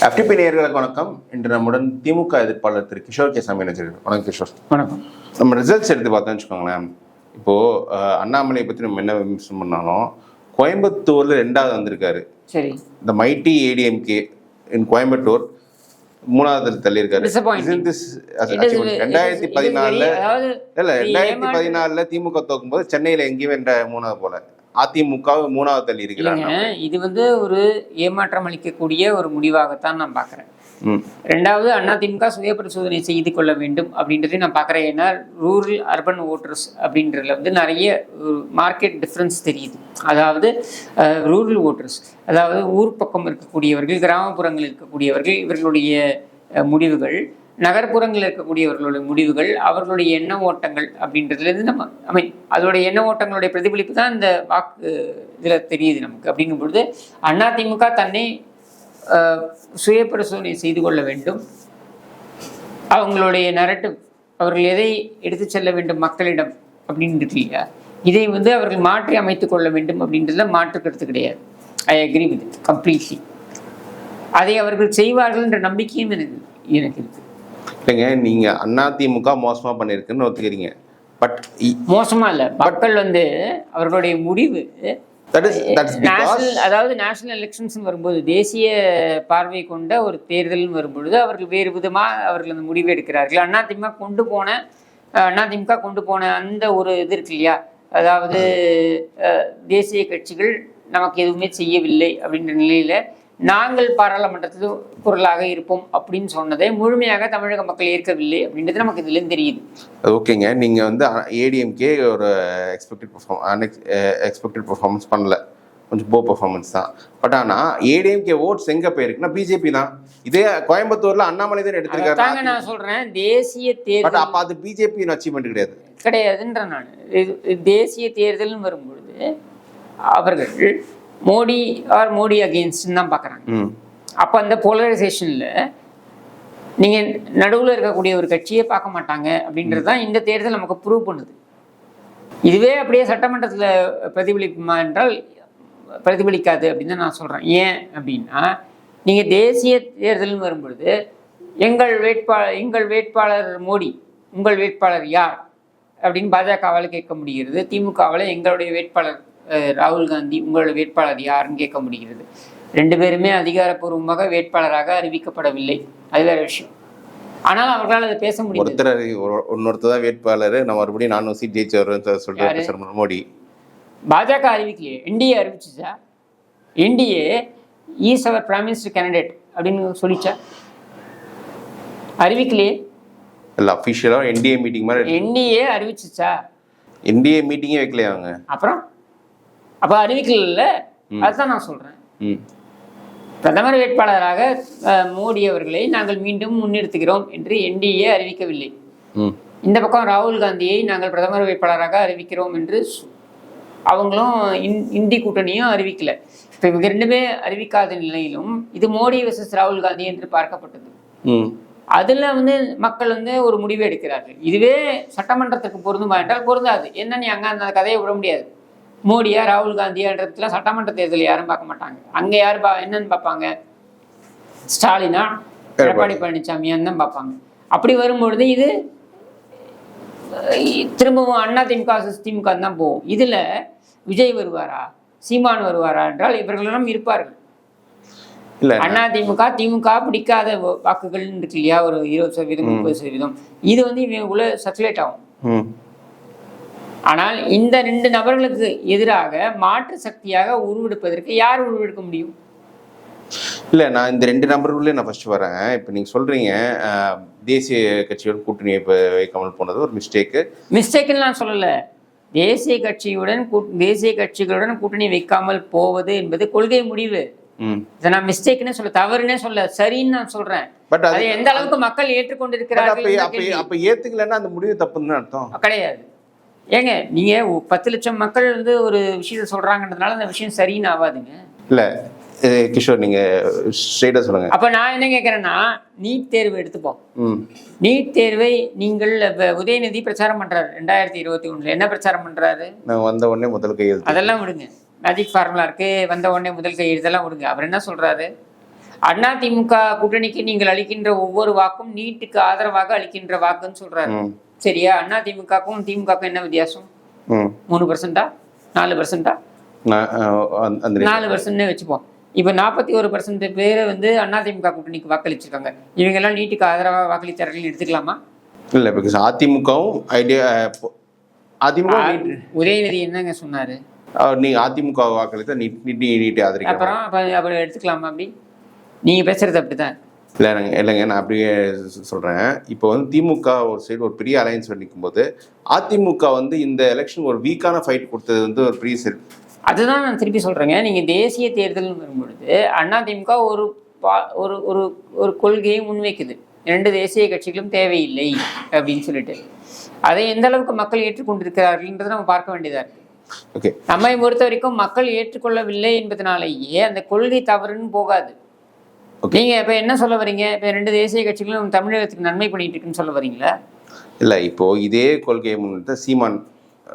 FTP நேயர்களுக்கு வணக்கம். இன்று நம்முடன் திமுக எதிர்ப்பாளர் திரு கிஷோர் கே சாமி நினைச்சிருக்கோம் வணக்கம் கிஷோர். வணக்கம். நம்ம ரிசல்ட்ஸ் எடுத்து பார்த்தோம்னு வச்சுக்கோங்களேன். இப்போது அண்ணாமலையை பற்றி நம்ம என்ன விமர்சனம் பண்ணாலும் கோயம்புத்தூரில் ரெண்டாவது வந்திருக்காரு. சரி. இந்த மைட்டி ஏடிஎம்கே இன் கோயம்புத்தூர் மூணாவது it is- ரெண்டாயிரத்தி பதினாலுல இல்ல ரெண்டாயிரத்தி பதினாலுல திமுக தோக்கும்போது சென்னையில எங்கேயும் மூணாவது போல. அதிமுக மூணாவது தள்ளி இருக்கிறாங்க இது வந்து ஒரு ஏமாற்றம் அளிக்கக்கூடிய ஒரு முடிவாகத்தான் நான் பார்க்குறேன். ரெண்டாவது அதிமுக சுய பரிசோதனை செய்து கொள்ள வேண்டும் அப்படின்றதையும் நான் பார்க்குறேன். ஏன்னா ரூரல் அர்பன் ஓட்டர்ஸ் அப்படின்றதுல வந்து நிறைய மார்க்கெட் டிஃப்ரென்ஸ் தெரியுது. அதாவது ரூரல் ஓட்டர்ஸ் அதாவது ஊர் பக்கம் இருக்கக்கூடியவர்கள் கிராமப்புறங்களில் இருக்கக்கூடியவர்கள் இவர்களுடைய முடிவுகள் நகர்ப்புறங்களில் இருக்கக்கூடியவர்களுடைய முடிவுகள் அவர்களுடைய எண்ண ஓட்டங்கள் அப்படின்றதுலேருந்து நம்ம ஐ மீன் அதோடைய எண்ண ஓட்டங்களுடைய பிரதிபலிப்பு தான் இந்த வாக்கு இதில் தெரியுது நமக்கு. அப்படிங்கும் பொழுது அதிமுக தன்னை சுய பரிசோதனை செய்து கொள்ள வேண்டும். அவங்களுடைய நரட்டிவ் அவர்கள் எதை எடுத்து செல்ல வேண்டும் மக்களிடம் அப்படின்றது இல்லையா? இதை வந்து அவர்கள் மாற்றி அமைத்துக் கொள்ள வேண்டும் அப்படின்றதுல மாற்று கருத்து கிடையாது. ஐ அக்ரி வித் கம்ப்ளீட்லி அதை அவர்கள் செய்வார்கள் என்ற நம்பிக்கையும் எனக்கு எனக்கு இருக்குது இல்லைங்க நீங்க அதிமுக மோசமா பண்ணிருக்குன்னு ஒத்துக்கிறீங்க. பட் மோசமா இல்லை. மக்கள் வந்து அவர்களுடைய முடிவு அதாவது நேஷனல் எலெக்ஷன்ஸ் வரும்போது தேசிய பார்வை கொண்ட ஒரு தேர்தல் வரும்பொழுது அவர்கள் வேறு விதமாக அவர்கள் அந்த முடிவு எடுக்கிறார்கள். அதிமுக கொண்டு போன அஹ், அதிமுக கொண்டு போன அந்த ஒரு இது இருக்கு இல்லையா? அதாவது தேசிய கட்சிகள் நமக்கு எதுவுமே செய்யவில்லை அப்படின்ற நிலையில நாங்கள் பாராளுமன்றத்தில் குரலாக இருப்போம் அப்படின்னு சொன்னதை முழுமையாக தமிழக மக்கள் ஏற்கவில்லை அப்படின்றது நமக்கு இதுலேருந்து தெரியுது. ஓகேங்க. நீங்க வந்து ஏடிஎம்கே ஒரு எக்ஸ்பெக்டட் பெர்ஃபார்ம் அன்எக்ஸ் எக்ஸ்பெக்டட் பெர்ஃபார்மன்ஸ் பண்ணல. கொஞ்சம் போ பெர்ஃபார்மன்ஸ் தான். பட் ஆனா ஏடிஎம்கே ஓட்ஸ் எங்க போயிருக்குன்னா பிஜேபி தான். இதே கோயம்புத்தூர்ல அண்ணாமலை தான் தாங்க எடுத்திருக்காரு நான் சொல்றேன். தேசிய தேர்தல் அப்ப அது பிஜேபி அச்சீவ்மெண்ட் கிடையாது. கிடையாதுன்ற நான். இது தேசிய தேர்தல்னு வரும்பொழுது அவர்கள் மோடி ஆர் மோடி அகெயின்ஸ்ட்னு தான் பார்க்குறாங்க. அப்போ அந்த போலரைசேஷனில் நீங்கள் நடுவில் இருக்கக்கூடிய ஒரு கட்சியே பார்க்க மாட்டாங்க அப்படின்றது தான் இந்த தேர்தல் நமக்கு ப்ரூவ் பண்ணுது. இதுவே அப்படியே சட்டமன்றத்தில் பிரதிபலிக்குமா என்றால் பிரதிபலிக்காது அப்படின்னு தான் நான் சொல்கிறேன் ஏன் அப்படின்னா நீங்கள் தேசிய தேர்தல்னு வரும்பொழுது எங்கள் வேட்பாளர் எங்கள் வேட்பாளர் மோடி உங்கள் வேட்பாளர் யார்? அப்படின்னு பாஜகவால் கேட்க முடிகிறது. திமுகவால் எங்களுடைய வேட்பாளர் ராகுல் காந்தி உங்களுடைய வேட்பாளர் யாருன்னு கேட்க முடிகிறது. ரெண்டு பேருமே அதிகாரப்பூர்வமாக வேட்பாளராக அறிவிக்கப்படவில்லை. அது வேற விஷயம். ஆனால் அவர்களால் அதை பேச முடியும் ஒருத்தர் இன்னொருத்தர் தான் வேட்பாளர். நான் மறுபடியும் நானும் சீட் ஜெயிச்சு வருவேன் சொல்லிட்டு யாரு? பேசுற மோடி. பாஜக அறிவிக்கலையே. என்டிஏ அறிவிச்சுச்சா என்டிஏ ஈஸ் அவர் பிரைம் மினிஸ்டர் கேண்டிடேட் அப்படின்னு சொல்லிச்சா? அறிவிக்கலையே. இல்ல அஃபிஷியலா என்டிஏ மீட்டிங் மாதிரி என்டிஏ அறிவிச்சுச்சா என்டிஏ மீட்டிங்கே வைக்கலையா அவங்க. அப்புறம்? அப்போ அறிவிக்கல அதுதான் நான் சொல்கிறேன் பிரதமர் வேட்பாளராக மோடி அவர்களை நாங்கள் மீண்டும் முன்னிறுத்துகிறோம் என்று என்டிஏ அறிவிக்கவில்லை. இந்த பக்கம் ராகுல் காந்தியை நாங்கள் பிரதமர் வேட்பாளராக அறிவிக்கிறோம் என்று அவங்களும் இந் இந்தி கூட்டணியும் அறிவிக்கல. இப்போ இவங்க ரெண்டுமே அறிவிக்காத நிலையிலும் இது மோடி வர்சஸ் ராகுல் காந்தி என்று பார்க்கப்பட்டது. அதில் வந்து மக்கள் வந்து ஒரு முடிவு எடுக்கிறார்கள். இதுவே சட்டமன்றத்துக்கு பொருந்துமா என்றால் பொருந்தாது. என்ன நீ அங்கே அந்த கதையை விட முடியாது. மோடியா ராகுல் காந்தியான்றதுலாம் சட்டமன்ற தேர்தல் யாரும் பார்க்க மாட்டாங்க. அங்கே யார் பா என்னன்னு பார்ப்பாங்க? ஸ்டாலினா எடப்பாடி பழனிசாமியான்னு தான் பார்ப்பாங்க. அப்படி வரும்பொழுது இது திரும்பவும் அண்ணா திமுக திமுக தான் போகும். இதில் விஜய் வருவாரா? சீமான் வருவாரா என்றால் இவர்களெல்லாம் இருப்பார்கள். அண்ணா திமுக திமுக பிடிக்காத வாக்குகள் இருக்கு இல்லையா? ஒரு இருபது சதவீதம் முப்பது சதவீதம். இது வந்து இவங்களுக்குள்ள சர்க்குலேட் ஆகும். ஆனால் இந்த ரெண்டு நபர்களுக்கு எதிராக மாற்று சக்தியாக உருவெடுப்பதற்கு யார் உருவெடுக்க முடியும்? இல்ல நான் இந்த ரெண்டு நம்பருக்குள்ளே நான் ஃபர்ஸ்ட் வரேன். இப்போ நீங்க சொல்றீங்க அஹ், தேசிய கட்சியோட கூட்டணியை இப்போ வைக்காமல் போனது ஒரு மிஸ்டேக்கு மிஸ்டேக்குன்னு நான் சொல்லலை. தேசிய கட்சியுடன் கூட்- தேசிய கட்சிகளுடன் கூட்டணி வைக்காமல் போவது என்பது கொள்கை முடிவு. இதை நான் மிஸ்டேக்னே சொல்ல தவறுனே சொல்ல சரின்னு நான் சொல்றேன். பட் அது எந்த அளவுக்கு மக்கள் ஏற்றுக்கொண்டிருக்கிறார்கள். அப்ப ஏத்துக்கலைன்னா அந்த முடிவு தப்புன்னு அர்த்தம். கிடையாது. ஏங்க நீங்க பத்து லட்சம் மக்கள் வந்து ஒரு விஷயத்த சொல்றாங்கன்றதுனால அந்த விஷயம் சரின்னு ஆகாதுங்க இல்ல கிஷோர் நீங்க ஸ்ட்ரெயிட்டா சொல்லுங்க. அப்ப நான் என்ன கேட்கறேன்னா நீட் தேர்வு எடுத்துப்போம். நீட் தேர்வை நீங்கள் உதயநிதி பிரச்சாரம் பண்றாரு ரெண்டாயிரத்தி இருபத்தி ஒண்ணுல. என்ன பிரச்சாரம் பண்றாரு? நான் வந்த உடனே முதல் கையெழுத்து அதெல்லாம் விடுங்க. மேஜிக் ஃபார்முலா இருக்கு வந்த உடனே முதல் கை இதெல்லாம் விடுங்க. அவர் என்ன சொல்றாரு? அதிமுக கூட்டணிக்கு நீங்கள் அளிக்கின்ற ஒவ்வொரு வாக்கும் நீட்டுக்கு ஆதரவாக அளிக்கின்ற வாக்குன்னு சொல்றாரு. சரியா? அதிமுகக்கும் திமுகக்கும் என்ன வித்தியாசம்? மூணு பர்சன்டா நாலு பர்சன்டா நாலு பர்சன்ட்னே வச்சுப்போம். இப்போ நாற்பத்தி ஒரு பர்சன்ட் பேர் வந்து அதிமுக கூட்டணிக்கு வாக்களிச்சிருக்காங்க. இவங்க எல்லாம் நீட்டுக்கு ஆதரவாக வாக்களித்தார்கள்னு எடுத்துக்கலாமா? இல்லை பிகாஸ் அதிமுகவும் ஐடியா அதிமுக உதயநிதி என்னங்க சொன்னாரு? நீங்க அதிமுக வாக்களித்தா நீட் நீட் நீட்டை ஆதரிக்கிறோம் அப்புறம் அப்ப அப்புறம் எடுத்துக்கலாமா அப்படி? நீங்க பேசுறது அப்படிதான் இல்லைங்க இல்லைங்க நான் அப்படியே சொ- சொல்றேன். இப்போ வந்து திமுக ஒரு சைடு ஒரு பெரிய அலையன்ஸ் நிற்கும்போது அதிமுக வந்து இந்த எலெக்ஷன் ஒரு வீக்கான ஃபைட் கொடுத்தது வந்து ஒரு பெரிய அதுதான் நான் திருப்பி சொல்றேங்க. நீங்க தேசிய தேர்தல் வரும்பொழுது அதிமுக ஒரு பா- ஒரு ஒரு ஒரு கொள்கையை முன்வைக்குது. இரண்டு தேசிய கட்சிகளும் தேவையில்லை அப்படின்னு சொல்லிட்டு. அதை எந்த அளவுக்கு மக்கள் ஏற்றுக்கொண்டிருக்கிறார்கள்ன்றதை நம்ம பார்க்க வேண்டியதா இருக்கு. ஓகே நம்மை பொறுத்த வரைக்கும் மக்கள் ஏற்றுக்கொள்ளவில்லை என்பதனாலேயே அந்த கொள்கை தவறுன்னு போகாது. நீங்க இப்ப என்ன சொல்ல வரீங்க? இப்ப ரெண்டு தேசிய கட்சிகளும் தமிழகத்துக்கு நன்மை பண்ணிட்டு இருக்குன்னு சொல்ல வரீங்களா? இல்லை இப்போ இதே கொள்கையை முன்னிட்டு சீமான்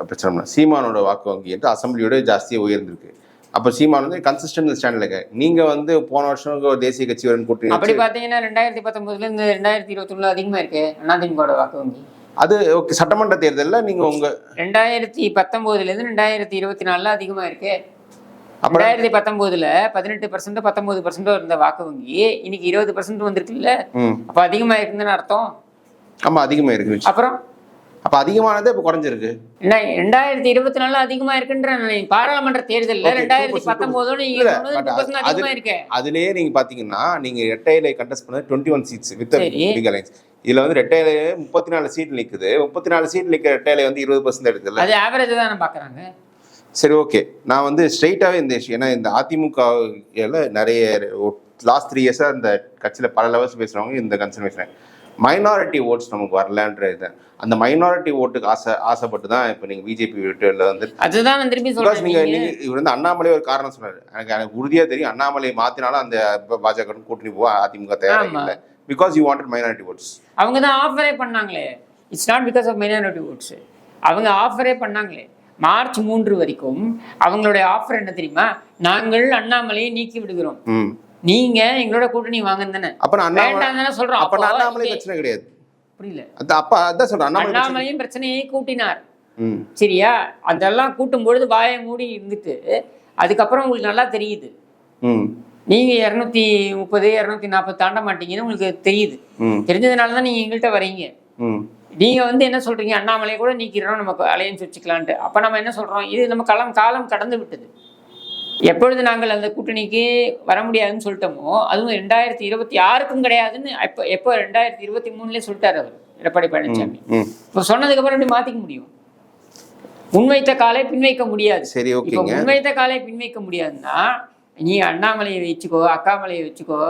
பிரச்சனை. சீமானோட வாக்கு வங்கி என்று அசம்பிளியோட ஜாஸ்தியாக உயர்ந்திருக்கு. அப்போ சீமான் வந்து கன்சிஸ்டன்ட் ஸ்டாண்டில் இருக்க நீங்க வந்து போன வருஷம் தேசிய கட்சி வரணும் கூட்டணி அப்படி பாத்தீங்கன்னா ரெண்டாயிரத்தி பத்தொன்பதுல இருந்து ரெண்டாயிரத்தி இருபத்தி ஒண்ணுல அதிகமா இருக்கு அதிமுகவோட வாக்கு வங்கி. அது சட்டமன்ற தேர்தலில் நீங்க உங்க ரெண்டாயிரத்தி பத்தொன்பதுல இருந்து ரெண்டாயிரத்தி இருபத்தி நாலுல அதிகமா இருக்கு. அப்புறம் ரெண்டாயிரத்தி பத்தொன்பதுல பதினெட்டு பர்சன்ட் பத்தொன்பது பர்சன்ட் இருந்த வாக்கு வங்கி இன்னைக்கு இருபது பர்சன்ட் வந்திருக்குல்ல? அப்ப அதிகமா இருக்குன்னு அர்த்தம்? ஆமா அதிகமாக இருக்கு அப்புறம்? அப்போ அதிகமானதே இப்போ குறைஞ்சிருக்கு. ரெண்டா- ரெண்டாயிரத்தி இருபத்தி நாலுல அதிகமா இருக்குன்ற பாராளுமன்ற தேர்தல்ல ரெண்டாயிரத்தி 2% பத்தொன்பதோட நீங்க இல்ல, சொன்னது but 2% அது- அதிகமா இருக்கு அதுலயே நீங்க பாத்தீங்கன்னா நீங்க ரெட்டையில கண்டெஸ்ட் பண்ணது twenty one seats with alliance இதுல வந்து ரெட்டையில முப்பத்தி நாலு சீட் நிக்குது. முப்பத்தி நாலு சீட் நிக்கிற ரெட்டையில வந்து இருபது பர்சன்ட் எடுக்குதுல்ல? அது ஆவரேஜ் தானே பாக்குறாங்க? சரி ஓகே நான் வந்து ஸ்ட்ரெயிட்டாவே இந்த ஏன்னா இந்த அதிமுக நிறைய லாஸ்ட் த்ரீ இயர்ஸா இந்த கட்சியில பல லெவல்ஸ் பேசுறவங்க இந்த கன்சர்ன் பேசுறேன். மைனாரிட்டி ஓட்ஸ் நமக்கு வரலன்ற இது. அந்த மைனாரிட்டி ஓட்டுக்கு ஆசை ஆசைப்பட்டு தான் இப்போ நீங்க பிஜேபி வீட்டுல வந்து அதுதான் நான் திருப்பி பிகாஸ் சொல்றேன் நீங்க நீங்க- நீங்க இவர் வந்து அண்ணாமலை ஒரு காரணம் சொன்னாரு. எனக்கு எனக்கு உறுதியா தெரியும். அண்ணாமலை மாத்தினாலும் அந்த பாஜக கூட்டணி போக அதிமுக தேவையில்லை because you wanted minority votes அவங்க தான் ஆஃபரே பண்ணாங்களே. It's not because of minority votes அவங்க ஆஃபரே பண்ணாங்களே. மார்ச் மூன்று வரைக்கும் அவங்களுடைய ஆஃபர் என்ன தெரியுமா? நாங்கள் அண்ணாமலையை நீக்கி விடுகிறோம். நீங்க எங்களோட கூட்டணி வாங்கன்னு தானே? அண்ணாமலை சொல்றோம். அப்ப அண்ணாமலை பிரச்சனை கிடையாது. புரியல. அப்ப அதான் சொல்றேன். அண்ணாமலையும் பிரச்சனையை கூட்டினார். சரியா? அதெல்லாம் கூட்டும் பொழுது வாயை மூடி இருந்துட்டு அதுக்கப்புறம் உங்களுக்கு நல்லா தெரியுது. நீங்க இரநூத்தி முப்பது இரநூத்தி நாற்பது தாண்ட மாட்டீங்கன்னு உங்களுக்கு தெரியுது. தெரிஞ்சதுனால தான் நீங்க எங்கள்கிட்ட வரீங்க. ம் நீங்க வந்து என்ன சொல்றீங்க? அண்ணாமலையை கூட நீக்கிறோம் நமக்கு அலையன்ஸ் வச்சுக்கலான்ட்டு. அப்ப நம்ம என்ன சொல்றோம்? இது நம்ம களம் காலம் கடந்து விட்டது. எப்பொழுது நாங்கள் அந்த கூட்டணிக்கு வர முடியாதுன்னு சொல்லிட்டோமோ அதுவும் ரெண்டாயிரத்தி இருபத்தி ஆறுக்கும் கிடையாதுன்னு எப்போ எப்போ ரெண்டாயிரத்தி இருபத்தி மூணுலேயே சொல்லிட்டாரு அவர் எடப்பாடி பழனிசாமி இப்போ சொன்னதுக்கு அப்புறம் எப்படி மாத்திக்க முடியும்? முன்வைத்த காலை பின்வைக்க முடியாது. சரி ஓகேங்க. முன்வைத்த காலை பின்வைக்க முடியாதுன்னா நீ அண்ணாமலையை வச்சுக்கோ அக்கா மலையை வச்சுக்கோ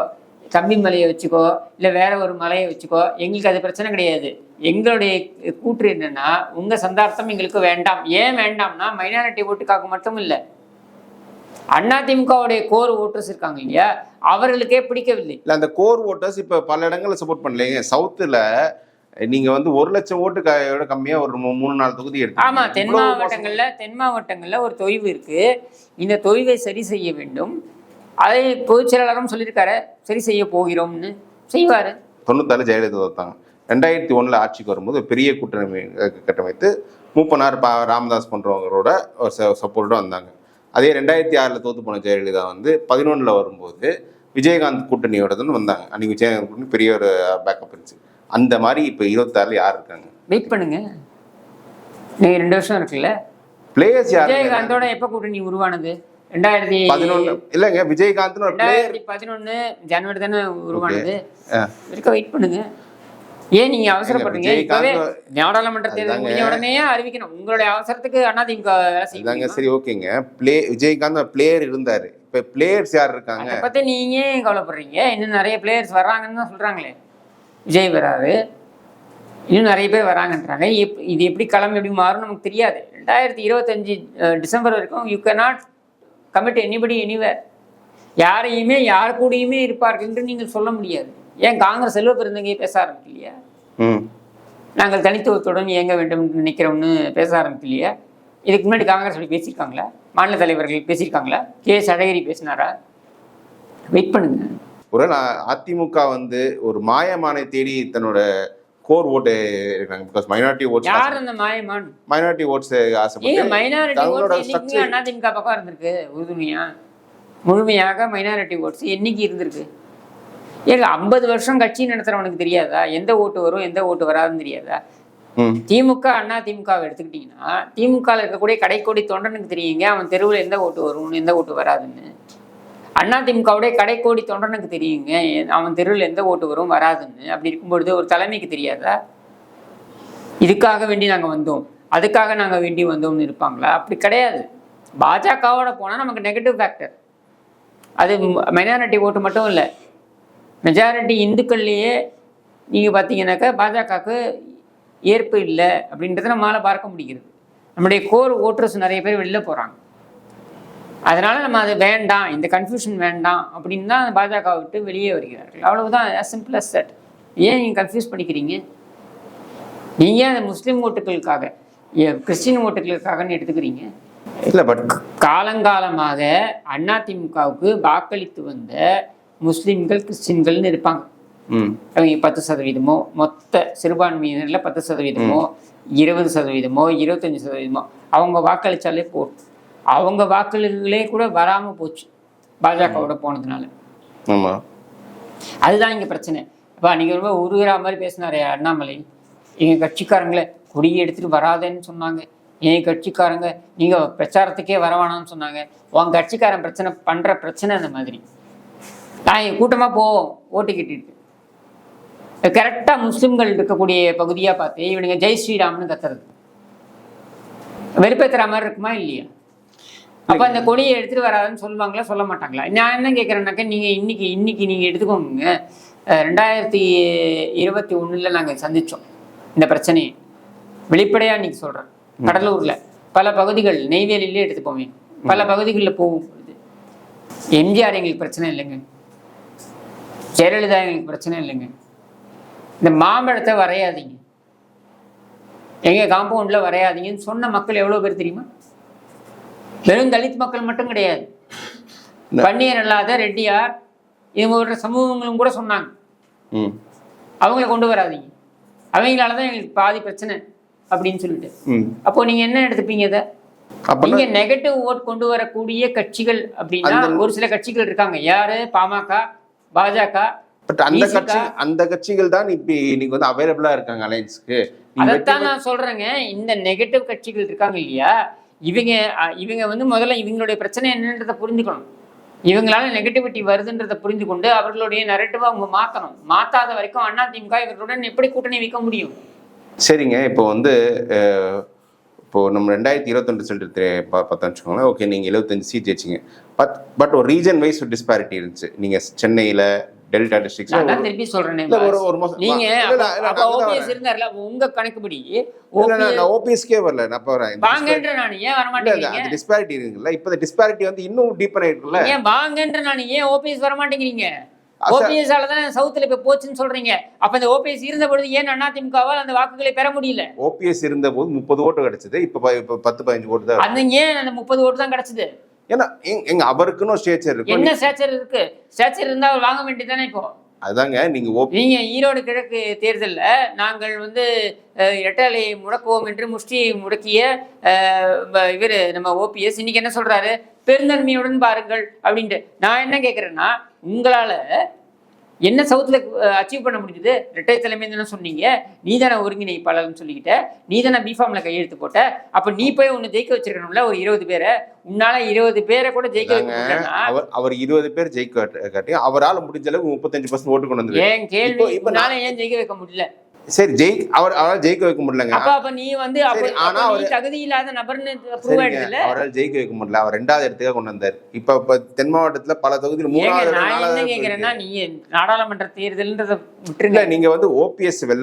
தம்பி மலையை வச்சுக்கோ இல்லை வேற ஒரு மலையை வச்சுக்கோ எங்களுக்கு அது பிரச்சனை கிடையாது. எங்களுடைய கூற்று என்னன்னா உங்க சந்தார்த்தம் எங்களுக்கு வேண்டாம். ஏன் வேண்டாம்னா மைனாரிட்டி ஓட்டுக்காக மட்டும் இல்லை. அதிமுகவுடைய கோர் ஓட்டர்ஸ் இருக்காங்க இல்லையா? அவர்களுக்கே பிடிக்கவில்லை. இல்ல அந்த கோர் ஓட்டர்ஸ் இப்ப பல இடங்கள்ல சப்போர்ட் பண்ணலைங்க. சவுத்துல நீங்க வந்து ஒரு லட்சம் ஓட்டுக்காயோட கம்மியா ஒரு மூணு நாலு தொகுதி ஆமா எடுத்து தென் மாவட்டங்கள்ல தென் மாவட்டங்கள்ல ஒரு தொய்வு இருக்கு. இந்த தொய்வை சரி செய்ய வேண்டும். அதை பொதுச் செயலாளரும் சொல்லியிருக்காரு. சரி செய்ய போகிறோம்னு. செய்வாரு. தொண்ணூத்தாறு ஜெயலலிதா தோத்தாங்க ரெண்டாயிரத்தி ஒண்ணுல ஆட்சிக்கு வரும்போது பெரிய கூட்டணி கட்டமைத்து மூப்பனார் பா ராமதாஸ் போன்றவங்களோட ஒரு சப்போர்ட்டோட வந்தாங்க. அதே ரெண்டாயிரத்தி ஆறுல தோத்து போன ஜெயலலிதா வந்து பதினொன்னுல வரும்போது விஜயகாந்த் கூட்டணியோடதுன்னு வந்தாங்க. அன்னைக்கு விஜயகாந்த் கூட்டணி பெரிய ஒரு பேக்கப் இருந்துச்சு. அந்த மாதிரி இப்போ இருபத்தாறுல யார் இருக்காங்க? வெயிட் பண்ணுங்க. நீங்க ரெண்டு வருஷம் இருக்குல்ல? பிளேயர்ஸ் யார் விஜயகாந்தோட எப்ப கூட்டணி உருவானது? ரெண்டாயிரத்தி பதினொன்னு. இல்லைங்க விஜயகாந்த்னு ஒரு பிளேயர் பதினொன்னு ஜனவரி தானே உருவானது. இருக்க வெயிட் பண்ணுங்க. ஏன் நீங்க அவசரப்படுறீங்க? இப்பவே நாடாளுமன்ற தேர்தல். முடிஞ்ச உடனே அறிவிக்கணும். உங்களுடைய அவசரத்துக்கு அதிமுக வேலை செய்ய இதாங்க? சரி ஓகேங்க. பிளே விஜயகாந்த் பிளேயர் இருந்தாரு. இப்ப பிளேயர்ஸ் யார் இருக்காங்க? அதை பத்தி நீங்க ஏன் கவலைப்படுறீங்க? இன்னும் நிறைய பிளேயர்ஸ் வர்றாங்கன்னு தான் சொல்றாங்களே. விஜய் வராரு. இன்னும் நிறைய பேர் வராங்கன்றாங்க. இது எப்படி களம் எப்படி மாறும் நமக்கு தெரியாது. ரெண்டாயிரத்தி இருபத்தஞ்சு டிசம்பர் வரைக்கும் you cannot commit anybody anywhere. யாரையுமே யார் கூடயுமே இருப்பார்கள் என்று நீங்கள் சொல்ல முடியாது. ஏன் காங்கிரஸ் செல்வ பெருந்தகையை பேச ஆரம்பிக்கலையா? நாங்கள் தனித்துவத்துடன் இயங்க வேண்டும் என்று நினைக்கிறோம்னு பேச ஆரம்பிக்கலையா? இதுக்கு முன்னாடி காங்கிரஸ் அப்படி பேசியிருக்காங்களா? மாநில தலைவர்கள் பேசியிருக்காங்களா? கே அழகிரி பேசினாரா? வெயிட் பண்ணுங்க. ஒருவேளை அதிமுக வந்து ஒரு மாயமானை தேடி தன்னோட கோர் ஓட்டு இருக்காங்க பிகாஸ் மைனாரிட்டி ஓட்ஸ் யார் அந்த மாயமான்? மைனாரிட்டி ஓட்ஸ் ஆசைப்பட்டு மைனாரிட்டி ஓட்ஸ் அதிமுக பக்கம் இருந்திருக்கு உறுதுணையா? முழுமையாக மைனாரிட்டி ஓட்ஸ் என்னைக்கு இருந்திருக்கு? ஏங்க ஐம்பது வருஷம் கட்சி நடத்துறவனுக்கு தெரியாதா? எந்த ஓட்டு வரும் எந்த ஓட்டு வராதுன்னு தெரியாதா? ம். திமுக அண்ணா திமுகவை எடுத்துக்கிட்டிங்கன்னா திமுகவில் இருக்கக்கூடிய கடைக்கோடி தொண்டனுக்கு தெரியுங்க அவன் தெருவில் எந்த ஓட்டு வரும்னு எந்த ஓட்டு வராதுன்னு. அண்ணா திமுகவுடைய கடைக்கோடி தொண்டனுக்கு தெரியுங்க அவன் தெருவில் எந்த ஓட்டு வரும் வராதுன்னு. அப்படி இருக்கும்பொழுது ஒரு தலைமைக்கு தெரியாதா? இதுக்காக வேண்டி நாங்கள் வந்தோம். அதுக்காக நாங்கள் வேண்டி வந்தோம்னு இருப்பாங்களா? அப்படி கிடையாது. பாஜகவோட போனால் நமக்கு நெகட்டிவ் ஃபேக்டர் அது மைனாரிட்டி ஓட்டு மட்டும் இல்லை. மெஜாரிட்டி இந்துக்கள்லேயே நீங்கள் பார்த்தீங்கன்னாக்கா பாஜகவுக்கு ஏற்பு இல்லை அப்படின்றத நம்மளால் பார்க்க முடிகிறது. நம்முடைய கோர் ஓட்டர்ஸ் நிறைய பேர் வெளில போகிறாங்க அதனால நம்ம அது வேண்டாம் இந்த கன்ஃபியூஷன் வேண்டாம் அப்படின்னு தான் பாஜக விட்டு வெளியே வருகிறார்கள். அவ்வளவுதான் simple as that. ஏன் நீங்கள் கன்ஃபியூஸ் பண்ணிக்கிறீங்க? நீங்கள் அந்த முஸ்லீம் ஓட்டுகளுக்காக கிறிஸ்டின் ஓட்டுகளுக்காகன்னு எடுத்துக்கிறீங்க? இல்ல பட் காலங்காலமாக அதிமுகவுக்கு வாக்களித்து வந்த முஸ்லீம்கள் கிறிஸ்டின்கள்னு இருப்பாங்க. அவங்க பத்து சதவீதமோ மொத்த சிறுபான்மையினரில் பத்து சதவீதமோ இருபது சதவீதமோ இருபத்தஞ்சி சதவீதமோ அவங்க வாக்களிச்சாலே போதும். அவங்க வாக்குகளே கூட வராமல் போச்சு பாஜகவோட போனதுனால. அதுதான் இங்கே பிரச்சனை. அப்பா நீங்கள் ரொம்ப உருகிற மாதிரி பேசினாரே அண்ணாமலை. எங்கள் கட்சிக்காரங்களே கொடியை எடுத்துகிட்டு வராதேன்னு சொன்னாங்க. என் கட்சிக்காரங்க நீங்கள் பிரச்சாரத்துக்கே வரவேணாம்னு சொன்னாங்க. உன் கட்சிக்காரன் பிரச்சனை பண்ணுற பிரச்சனை அந்த மாதிரி. நான் கூட்டமாக போவோம் ஓட்டு கேட்டுட்டு. கரெக்டாக முஸ்லிம்கள் இருக்கக்கூடிய பகுதியாக பார்த்து இவனுங்க ஜெய் ஸ்ரீராம்னு கத்துறது. வெறுப்பேத்துற மாதிரி இருக்குமா இல்லையா? அப்போ அந்த கொடியை எடுத்துட்டு வராதுன்னு சொல்லுவாங்களா சொல்ல மாட்டாங்களா? நான் என்ன கேட்குறேன்னாக்கா நீங்கள் இன்னைக்கு இன்னைக்கு நீங்கள் எடுத்துக்கோங்க. ரெண்டாயிரத்தி இருபத்தி ஒண்ணுல நாங்கள் சந்திச்சோம் இந்த பிரச்சனையை. வெளிப்படையாக இன்னைக்கு சொல்கிறேன் கடலூரில் பல பகுதிகள் நெய்வேலியிலே எடுத்துப்போமே. பல பகுதிகளில் போகும் எம்ஜிஆர் எங்களுக்கு பிரச்சனை இல்லைங்க. ஜெயலலிதா எங்களுக்கு பிரச்சனை இல்லைங்க. இந்த மாம்பழத்தை வரையாதீங்க. எங்க காம்பவுண்ட்ல வரையாதீங்கன்னு சொன்ன மக்கள் எவ்வளவு பேர் தெரியுமா? வெறும் தலித் மக்கள் மட்டும் கிடையாது. பன்னியர் அல்லாத ரெட்டியார் இவங்க சமூகங்களும் கூட சொன்னாங்க. அவங்கள கொண்டு வராதீங்க. அவங்களால தான் எங்களுக்கு பாதி பிரச்சனை அப்படின்னு சொல்லிட்டு. அப்போ நீங்க என்ன எடுத்துப்பீங்க இதை? நீங்க நெகட்டிவ் ஓட் கொண்டு வரக்கூடிய கட்சிகள் அப்படின்னா ஒரு சில கட்சிகள் இருக்காங்க. யாரு? பாமக பாஜக பட் அந்த கட்சி அந்த கட்சிகள் தான் இப்ப இன்னைக்கு வந்து அவைலபிளா இருக்காங்க அலையன்ஸ்க்கு அதைத்தான் நான் சொல்றேங்க. இந்த நெகட்டிவ் கட்சிகள் இருக்காங்க இல்லையா? இவங்க இவங்க வந்து முதல்ல இவங்களுடைய பிரச்சனை என்னன்றதை புரிஞ்சுக்கணும் இவங்களால நெகட்டிவிட்டி வருதுன்றதை புரிந்து கொண்டு அவர்களுடைய நெரட்டிவை அவங்க மாத்தணும். மாத்தாத வரைக்கும் அண்ணா திமுக இவர்களுடன் எப்படி கூட்டணி வைக்க முடியும்? சரிங்க. இப்போ வந்து இப்போ நம்ம ரெண்டாயிரத்தி இருபத்தொன்று ரிசல்ட் பார்த்தோம்னு வச்சுக்கோங்களேன். ஓகே நீங்கள் எழுபத்தஞ்சு சீட் ஜெயிச்சிங்க. பட் பட் ஒரு ரீஜன் வைஸ் டிஸ்பாரிட்டி இருந்துச்சு. நீங்கள் சென்னையில் டெல்டா நான் டிஸ்ட்ரிக்ஸ் திருப்பி சொல்றேனே ஒரு-. ஒரு மாசம் நீங்க அப்ப ஓபிஎஸ். இருந்தார்ல உங்க கணக்குப்படி? நான் ஓபிஎஸ்கே வரல. நான் வரேன். வாங்கன்ற நான் ஏன் இல்ல, வரமாட்டேங்கிறீங்க அந்த டிஸ்பாரிட்டி இருக்குல்ல. இப்போ டிஸ்பாரிட்டி வந்து இன்னும் டீப்பன் ஆயிருக்குல்ல ஏன் வாங்கன்ற நான் ஏன் ஓபிஎஸ் வரமாட்டேங்கிறீங்க அச- ஓபிஎஸ் தான் சவுத்துல இப்ப போச்சுன்னு சொல்றீங்க. அப்ப இந்த ஓபிஎஸ் இருந்த பொழுது ஏன் அண்ணா திமுகவால் அந்த வாக்குகளை பெற முடியல? ஓபிஎஸ் இருந்த போது முப்பது ஓட்டு கிடைச்சது. இப்போ பத்து பதினஞ்சு ஓட்டு தான் அந்த ஏன் அந்த முப்பது ஓட்டு தான் கிடைச்சது? ஏன்னா எங்க- அவருக்குன்னு ஸ்டேச்சர் இருக்கும் என்ன ஸ்ட்ரக்சர் இருக்கு? ஸ்ட்ரக்சர் இருந்தா அவர் வாங்க வேண்டியதானே இப்போ? அதாங்க நீங்க நீங்க ஈரோடு கிழக்கு தேர்தல்ல நாங்கள் வந்து இரட்டைலையை முடக்குவோம் என்று முஷ்டியை முடக்கிய இவர் நம்ம ஓபிஎஸ் இன்னைக்கு என்ன சொல்றாரு? பெருந்தன்மையுடன் பாருங்கள் அப்படின்ட்டு. நான் என்ன கேட்குறேன்னா உங்களால என்ன சவுத்தில் அச்சீவ் பண்ண முடிஞ்சது? ரெட்டை தலைமை தானே சொன்னீங்க. நீ தானே ஒருங்கிணைப்பாளர்னு சொல்லிக்கிட்ட. நீ தானே பிஃபார்ம்ல கையெழுத்து போட்ட. அப்ப நீ போய் ஒன்று ஜெயிக்க வச்சிருக்கணும்ல ஒரு இருபது பேரை. உன்னால இருபது பேரை கூட ஜெயிக்க அவர் அவர் இருபது பேர் ஜெயிக்க காட்டி அவரால் முடிஞ்ச அளவுக்கு முப்பத்தஞ்சு பர்சன்ட் ஓட்டு கொண்டு வந்து ஏன் கேள்வி? ஏன் ஜெயிக்க வைக்க முடியல? சரி ஜெயி அவர் அவரால் ஜெயிக்க வைக்க முடியலங்க. அப்ப அப்ப நீ வந்து ஆனா அவரு- தகுதி இல்லாத நபர்னு அவரால் ஜெயிக்க வைக்க முடியல. அவர் ரெண்டாவது இடத்துக்காக கொண்டு வந்தார். இப்ப இப்ப தென் மாவட்டத்துல பல தொகுதியில் மூணாவது நான் கேக்குறேன்னா. நீ நாடாளுமன்ற தேர்தல்ன்றத விட்டுருங்க. நீங்க வந்து ஓபிஎஸ் உங்க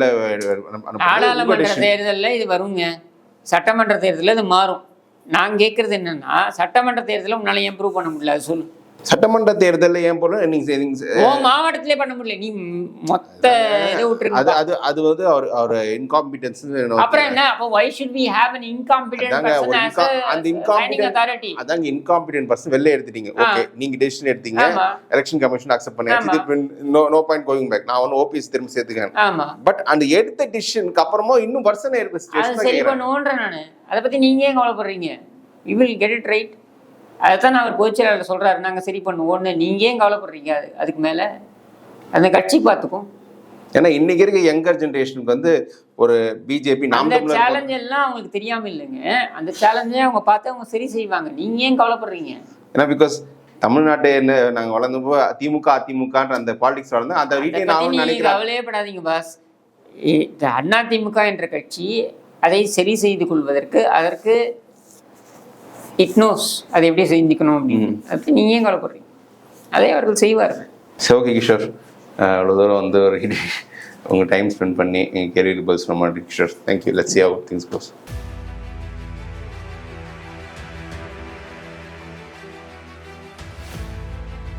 நாடாளுமன்ற. தேர்தல்ல இது வருங்க. சட்டமன்ற தேர்தல்ல இது மாறும். நான் கேக்குறது என்னன்னா சட்டமன்ற தேர்தலில் உன்னால ஏன் ப்ரூவ் பண்ண முடியல அது சொல்லு. சட்டமன்ற தேர்தலில் ஏன் போல நீங்க ஓ மாவட்டத்திலே பண்ண முடியல. நீ மொத்த இதை அது விட்டுருங்க. அது அது வந்து அவர் அவர் இன்காம்பிடன்ஸ் அப்புறம் என்ன? அப்போ why should we have an incompetent person as அந்த authority? அதாங்க இன்காம்பிடன்ட் பர்சன் வெளில எடுத்துட்டீங்க. ஓகே நீங்க டெசிஷன் எடுத்தீங்க. எலெக்ஷன் கமிஷன் அக்செப்ட் ஆமா. இது no no point going back நான் ஒன்னு ஓபிஎஸ் திரும்ப சேர்த்துக்கேன் ஆமா. பட் அந்த எடுத்த டிசிஷனுக்கு அப்புறமும் இன்னும் வருஷம் இருக்கு சரி தான் பண்ணுவோன்றேன் நான். அதை பத்தி நீங்க ஏன் கவலைப்படுறீங்க? You will get it right அதைத்தான் அவர் பொதுச்செயலாளர் சொல்றாரு. நாங்க சரி பண்ணுவோம்னு நீங்க ஏன் கவலைப்படுறீங்க? அது அதுக்கு மேல அந்த கட்சி பார்த்துக்கும். ஏன்னா இன்னைக்கு இருக்க யங்கர் ஜெனரேஷனுக்கு வந்து ஒரு பிஜேபி அந்த சேலஞ்ச் எல்லாம் அவங்களுக்கு தெரியாம இல்லைங்க. அந்த சேலஞ்சே அவங்க பார்த்து அவங்க சரி செய்வாங்க. நீங்க ஏன் கவலைப்படுறீங்க? ஏன்னா பிகாஸ் தமிழ்நாட்டை என்ன நாங்க வளர்ந்தப்போ திமுக அதிமுகன்ற அந்த பாலிடிக்ஸ் வளர்ந்து அந்த ஆகும்னு நீங்க நினைக்கிறேன் கவலையே படாதீங்க பாஸ் அதிமுக என்ற கட்சி அதை சரி செய்து கொள்வதற்கு அதற்கு இட் நோஸ் அதை எப்படி சிந்திக்கணும் அப்படின்னு. அதை பத்தி நீங்க ஏன் கவலைப்படுறீங்க. அதை அவர்கள் செய்வார்கள். சிவகி கிஷோர். அஹ், இவ்வளவு தூரம் வந்து ஒரு உங்க டைம் ஸ்பெண்ட் பண்ணி எங்க கேள்விக்கு பதில் சொன்ன மாதிரி Kishore. Thank you how things goes